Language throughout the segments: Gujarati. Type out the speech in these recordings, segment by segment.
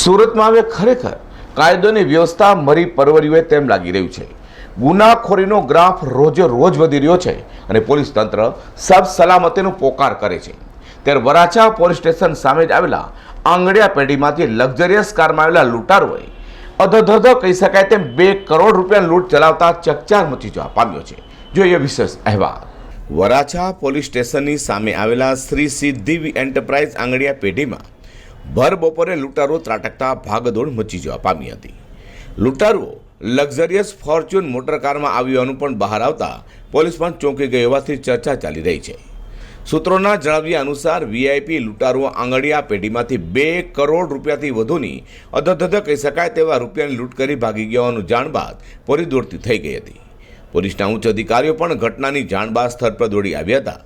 સુરતમાં હવે ખરેખર. કાયદોની વ્યવસ્થા મરી પરવરી હોય તેમ લાગી રહ્યું છે. ગુનાખોરીનો ગ્રાફ રોજે રોજ વધી રહ્યો છે અને પોલીસ તંત્ર સબ સલામતીનો પોકાર કરે છે. ત્યારે વરાછા પોલીસ સ્ટેશન સામે જ આવેલા આંગડિયા પેઢીમાંથી લક્ઝરિયસ કારમાં આવેલા લૂંટારોએ અધધધ કહી શકાય તેમ બે કરોડ રૂપિયા લૂંટ ચલાવતા ચકચાર મચી જવા પામ્યો છે. જોઈએ વિશેષ અહેવાલ. વરાછા પોલીસ સ્ટેશનની સામે આવેલા શ્રી સિદ્ધિ એન્ટરપ્રાઇઝ આંગડિયા પેઢીમાં ભર બપોરે લૂંટારો ત્રાટકતા ભાગદોડ મચી જવા પામી હતી. લૂંટારો લક્ઝરિયસ ફોર્ચ્યુન મોટર કારમાં આવ્યાનું પણ બહાર આવતા પોલીસ પણ ચોંકી ગઈ હોવાથી ચર્ચા ચાલી રહી છે. સૂત્રોના જણાવ્યા અનુસાર વીઆઈપી લૂંટારુઓ આંગળીયા પેઢીમાંથી બે કરોડ રૂપિયાથી વધુની અધધધ કહી શકાય તેવા રૂપિયાની લૂંટ કરી ભાગી ગયાનું જાણ બાદ પોલીસ દોડતી થઈ ગઈ હતી. પોલીસના ઉચ્ચ અધિકારીઓ પણ ઘટનાની જાણ બાદ સ્થળ પર દોડી આવ્યા હતા.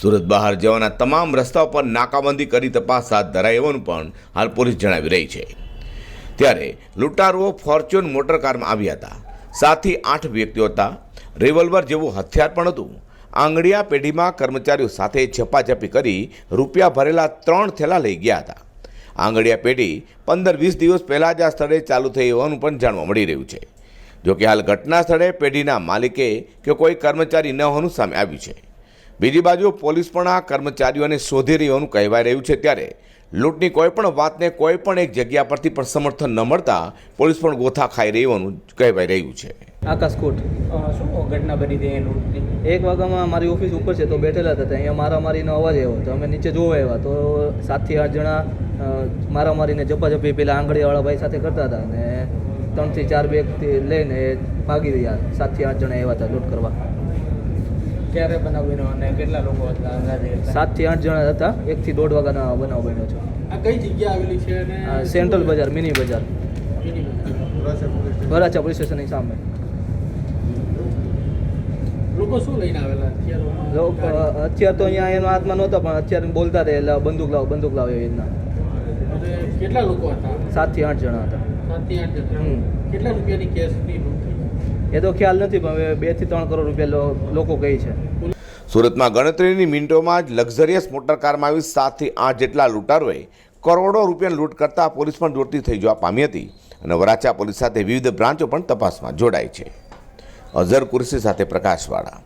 સુરત બહાર જવાના તમામ રસ્તાઓ પર નાકાબંધી કરી તપાસ હાથ ધરાઈ હોવાનું પણ હાલ પોલીસ જણાવી રહી છે. ત્યારે લૂંટારુઓ ફોર્ચ્યુન મોટર કારમાં આવ્યા હતા. સાતથી આઠ વ્યક્તિઓ હતા. રિવોલ્વર જેવું હથિયાર પણ હતું. આંગળિયા પેઢીમાં કર્મચારીઓ સાથે ઝપાઝપી કરી રૂપિયા ભરેલા ત્રણ થેલા લઈ ગયા હતા. આંગળીયા પેઢી પંદર વીસ દિવસ પહેલાં જ આ સ્થળે ચાલુ થઈ હોવાનું પણ જાણવા મળી રહ્યું છે. જોકે હાલ ઘટના સ્થળે પેઢીના માલિકે કે કોઈ કર્મચારી ન હોવાનું સામે આવ્યું છે. બીજી બાજુ પોલીસ પણ આ કર્મચારીઓને શોધી રહી હોવાનું કહેવાય રહ્યું છે ત્યારે લૂંટની કોઈ પણ વાતને કોઈ પણ એક જગ્યા પરથી પણ સમર્થન ન મળતા પોલીસ પણ ગોથા ખાઈ રહી હોવાનું કહેવાય રહ્યું છે. આકાશકોટ અ, શું ઘટના બની હતી એ લૂંટની? એક વાગ્યામાં મારી ઓફિસ ઉપર છે તો બેઠેલા હતા અહીંયા મારામારીનો અવાજ આવ્યો તો અમે નીચે જોવા આવ્યા તો સાતથી આઠ જણા મારામારીને જપાજપી પેલા આંગળીવાળા ભાઈ સાથે કરતા હતા અને ત્રણથી ચાર બેગથી લઈને ભાગી રહ્યા. સાતથી આઠ જણા આવ્યા હતા લૂંટ કરવા. ક્યારે બનાવીનો અને કેટલા લોકો હતા અંદાજે કેટલા? સાતથી આઠ જણા હતા. એકથી દોઢ વાગ્યાના બનાવ બન્યો છે. આ કઈ જગ્યા આવેલી છે અને સેન્ટ્રલ બજાર મિની બજાર. ભરાચા. વરાછા પોલીસ સ્ટેશનની સામે. લોકો શું લઈને આવેલા? લોકો અત્યાર તો અહીંયા એનો હાથમાં નહોતા પણ અત્યારે બોલતા હતા એટલે બંદૂક લાવો બંદૂક લાવો એવી રીતના. કેટલા લોકો હતા? સાતથી આઠ જણા હતા. સાતથી આઠ જણા. કેટલા રૂપિયાની કેશની એ તો ખ્યાલ નથી, પણ હવે બેથી ત્રણ કરોડ રૂપિયા લોકો કહે છે. સુરતમાં ગણતરીની મિનિટોમાં જ લક્ઝરિયસ મોટર કારમાં આવી સાતથી આઠ જેટલા લૂંટારોએ કરોડો રૂપિયાની લૂંટ કરતા પોલીસ પણ દોડતી થઈ જવા પામી હતી અને વરાછા પોલીસ સાથે વિવિધ બ્રાન્ચો પણ તપાસમાં જોડાઈ છે. અઝર કુરશી સાથે પ્રકાશવાળા.